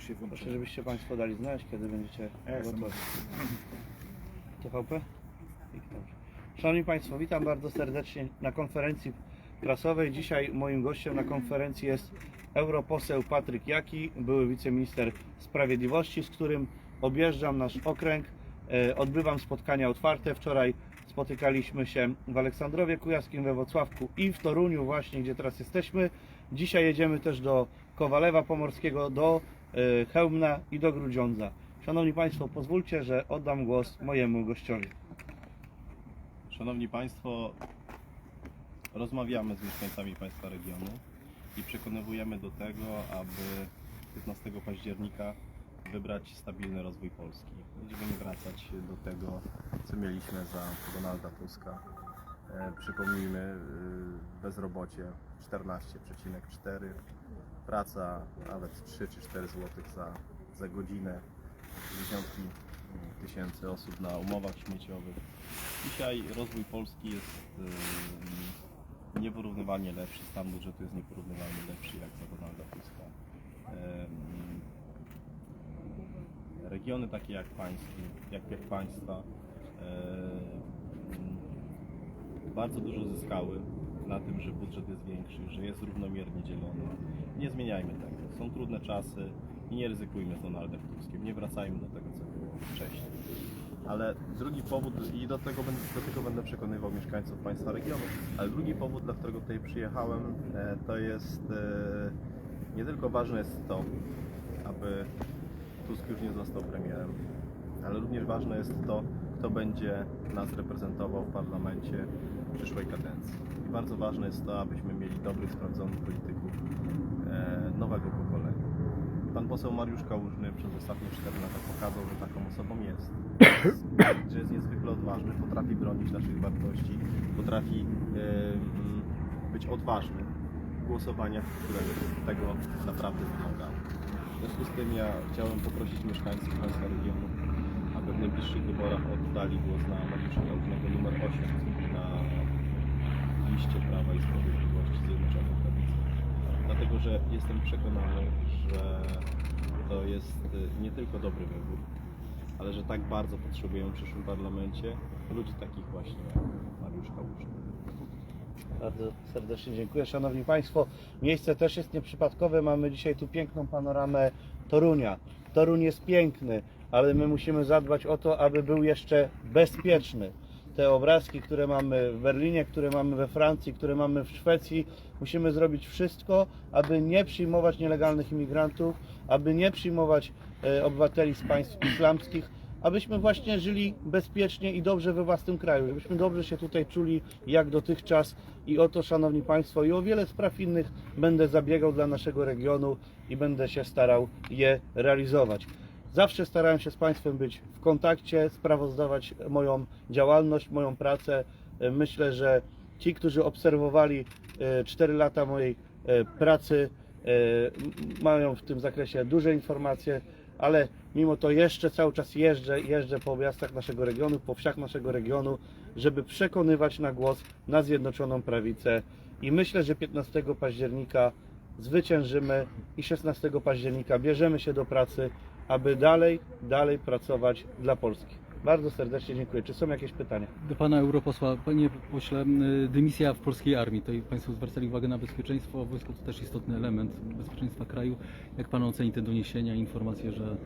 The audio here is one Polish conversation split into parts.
dzisiaj Proszę, włączyłem. żebyście Państwo dali znać, kiedy będziecie gotowi. TVP? Szanowni Państwo, witam bardzo serdecznie na konferencji prasowej. Dzisiaj moim gościem na konferencji jest europoseł Patryk Jaki, były wiceminister sprawiedliwości, z którym objeżdżam nasz okręg. E, Odbywam spotkania otwarte. Wczoraj spotykaliśmy się w Aleksandrowie Kujawskim, we Wrocławku i w Toruniu właśnie, gdzie teraz jesteśmy. Dzisiaj jedziemy też do Kowalewa Pomorskiego, do e, Chełmna i do Grudziądza. Szanowni Państwo, pozwólcie, że oddam głos mojemu gościowi. Szanowni Państwo, rozmawiamy z mieszkańcami Państwa regionu i przekonywujemy do tego, aby 15 października wybrać stabilny rozwój Polski. Będziemy wracać do tego, co mieliśmy za Donalda Tuska. E, Przypomnijmy, y, bezrobocie 14,4, praca nawet 3 czy 4 zł za, za godzinę, dziesiątki tysięcy osób na umowach śmieciowych. Dzisiaj rozwój Polski jest y, nieporównywalnie lepszy, stan budżetu jest nieporównywalnie lepszy jak za Donalda Tuska. Regiony takie jak pańskie, jak, jak państwa bardzo dużo zyskały na tym, że budżet jest większy, że jest równomiernie dzielony. Nie zmieniajmy tego. Są trudne czasy i nie ryzykujmy z Donaldem Tuskiem. Nie wracajmy do tego, co było wcześniej. Ale drugi powód, i do tego, będę, do tego będę przekonywał mieszkańców Państwa regionu, ale drugi powód, dla którego tutaj przyjechałem, e, to jest e, nie tylko ważne jest to, aby Tusk już nie został premierem, ale również ważne jest to, kto będzie nas reprezentował w parlamencie przyszłej kadencji. I bardzo ważne jest to, abyśmy mieli dobrych, sprawdzonych polityków e, nowego pokolenia. Pan poseł Mariusz Kałużny przez ostatnie 4 lata pokazał, że taką osobą jest. Że jest niezwykle odważny, potrafi bronić naszych wartości, potrafi e, mm, być odważny w głosowaniach, które tego naprawdę wymagały. W związku z tym ja chciałem poprosić mieszkańców Państwa regionu, aby w najbliższych wyborach oddali głos na Mariusza Kałużnego numer 8 na liście Prawa i Sprawiedliwości Zjednoczonej Prawicy. Dlatego, że jestem przekonany, że to jest y, nie tylko dobry wybór, ale że tak bardzo potrzebujemy w przyszłym parlamencie ludzi takich właśnie jak Mariusz Kałużny. Bardzo serdecznie dziękuję. Szanowni Państwo, miejsce też jest nieprzypadkowe. Mamy dzisiaj tu piękną panoramę Torunia. Toruń jest piękny, ale my musimy zadbać o to, aby był jeszcze bezpieczny. Te obrazki, które mamy w Berlinie, które mamy we Francji, które mamy w Szwecji, musimy zrobić wszystko, aby nie przyjmować nielegalnych imigrantów, aby nie przyjmować e, obywateli z państw islamskich, abyśmy właśnie żyli bezpiecznie i dobrze we własnym kraju, żebyśmy dobrze się tutaj czuli jak dotychczas i o to, Szanowni Państwo, i o wiele spraw innych będę zabiegał dla naszego regionu i będę się starał je realizować. Zawsze starałem się z Państwem być w kontakcie, sprawozdawać moją działalność, moją pracę. E, Myślę, że ci, którzy obserwowali 4 lata mojej e, pracy, e, mają w tym zakresie duże informacje, ale mimo to jeszcze cały czas jeżdżę, jeżdżę po miastach naszego regionu, po wsiach naszego regionu, żeby przekonywać na głos na Zjednoczoną Prawicę i myślę, że 15 października zwyciężymy i 16 października bierzemy się do pracy, aby dalej, dalej pracować dla Polski. Bardzo serdecznie dziękuję. Czy są jakieś pytania? Do pana europosła, panie pośle, y, dymisja w polskiej armii. Tutaj państwo zwracali uwagę na bezpieczeństwo. Wojsko to też istotny element bezpieczeństwa kraju. Jak pan oceni te doniesienia, informacje, że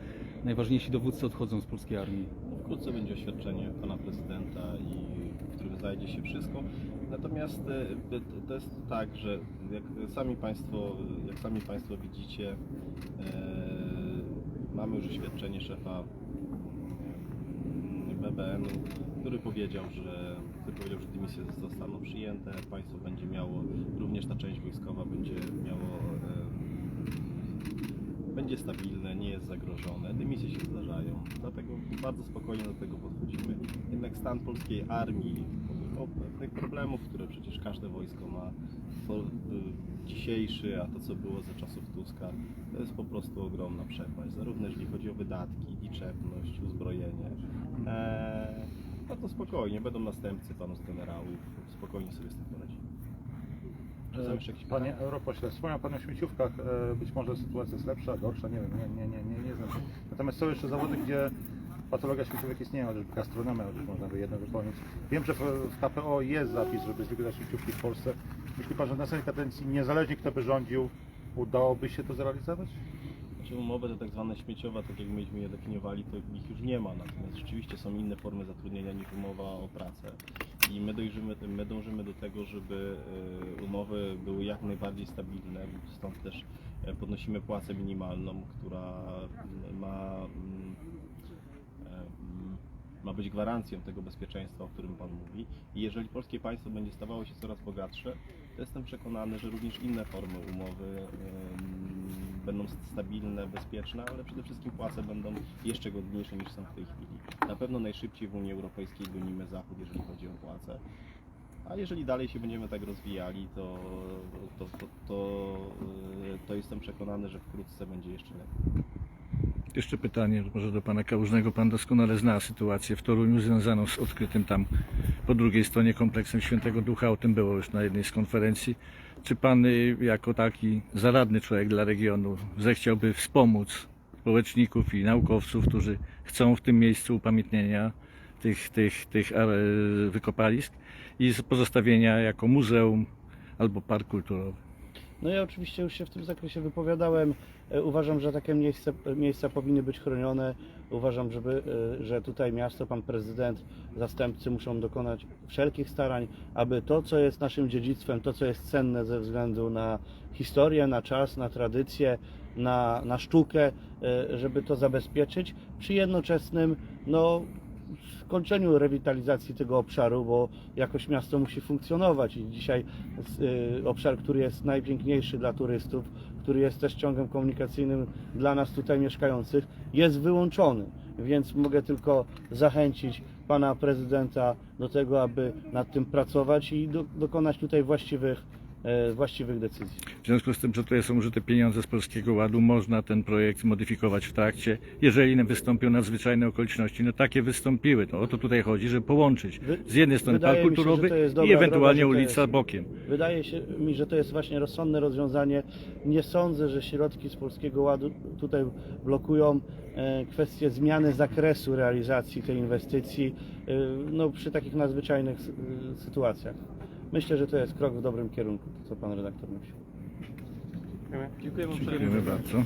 najważniejsi dowódcy odchodzą z polskiej armii? Wkrótce będzie oświadczenie pana prezydenta, i w którym znajdzie się wszystko. Natomiast e, to jest tak, że jak sami państwo, jak sami państwo widzicie, e, mamy już oświadczenie szefa BBN-u, który powiedział, że który powiedział, że dymisje zostaną przyjęte, państwo będzie miało, również ta część wojskowa będzie miało będzie stabilne, nie jest zagrożone, dymisje się zdarzają, dlatego bardzo spokojnie do tego podchodzimy. Jednak stan polskiej armii, pewnych problemów, które przecież każde wojsko ma, y, dzisiejszy, a to co było za czasów Tuska, to jest po prostu ogromna przepaść, zarówno jeżeli chodzi o wydatki, liczebność, uzbrojenie. Eee, no to spokojnie, będą następcy panów generałów, spokojnie sobie z tym poradzimy. Jakieś Panie europośle, wspomniał Pan o śmieciówkach, e, być może sytuacja jest lepsza, gorsza, nie wiem, nie, nie, nie, nie, nie znam. Natomiast są jeszcze zawody, gdzie patologia śmieciówek istnieje, chociażby gastronomia, chociaż można by jedno wypełnić. Wiem, że w, w KPO jest zapis, żeby zlikwidować śmieciówki w Polsce. Myśli Pan, że w następnej kadencji, niezależnie kto by rządził, udałoby się to zrealizować? Znaczy umowy te tak zwane śmieciowe, tak jak myśmy je definiowali, to ich już nie ma. Natomiast rzeczywiście są inne formy zatrudnienia niż umowa o pracę. I my dojrzymy, my dążymy do tego, żeby e, umowy były jak najbardziej stabilne. Stąd też e, podnosimy płacę minimalną, która ma, mm, ma być gwarancją tego bezpieczeństwa, o którym Pan mówi. I jeżeli polskie państwo będzie stawało się coraz bogatsze, to jestem przekonany, że również inne formy umowy będą stabilne, bezpieczne, ale przede wszystkim płace będą jeszcze godniejsze niż są w tej chwili. Na pewno najszybciej w Unii Europejskiej gonimy Zachód, jeżeli chodzi o płace. A jeżeli dalej się będziemy tak rozwijali, to, to, to, to, y, to jestem przekonany, że wkrótce będzie jeszcze lepiej. Jeszcze pytanie może do pana Kałużnego. Pan doskonale zna sytuację w Toruniu związaną z odkrytym tam po drugiej stronie kompleksem Świętego Ducha. O tym było już na jednej z konferencji. Czy pan y, jako taki zaradny człowiek dla regionu zechciałby wspomóc społeczników i naukowców, którzy chcą w tym miejscu upamiętnienia tych, tych, tych e, wykopalisk i pozostawienia jako muzeum albo park kulturowy? No ja oczywiście już się w tym zakresie wypowiadałem. E, Uważam, że takie miejsce, miejsca powinny być chronione. Uważam, żeby, e, że tutaj miasto, pan prezydent, zastępcy muszą dokonać wszelkich starań, aby to, co jest naszym dziedzictwem, to, co jest cenne ze względu na historię, na czas, na tradycję, na, na sztukę, e, żeby to zabezpieczyć przy jednoczesnym no, skończeniu rewitalizacji tego obszaru, bo jakoś miasto musi funkcjonować i dzisiaj y, obszar, który jest najpiękniejszy dla turystów, który jest też ciągiem komunikacyjnym dla nas tutaj mieszkających, jest wyłączony. Więc mogę tylko zachęcić pana prezydenta do tego, aby nad tym pracować i do, dokonać tutaj właściwych, właściwych decyzji. W związku z tym, że tutaj są użyte pieniądze z Polskiego Ładu, można ten projekt modyfikować w trakcie, jeżeli wystąpią nadzwyczajne okoliczności. No takie wystąpiły. To o to tutaj chodzi, żeby połączyć z jednej strony wydaje park się, kulturowy jest i ewentualnie droga, ulica jest- bokiem. Wydaje się mi, że to jest właśnie rozsądne rozwiązanie. Nie sądzę, że środki z Polskiego Ładu tutaj blokują e, kwestię zmiany zakresu realizacji tej inwestycji e, no, przy takich nadzwyczajnych sy- sytuacjach. Myślę, że to jest krok w dobrym kierunku, to co pan redaktor mówił. Dziękuję Dziękujemy bardzo.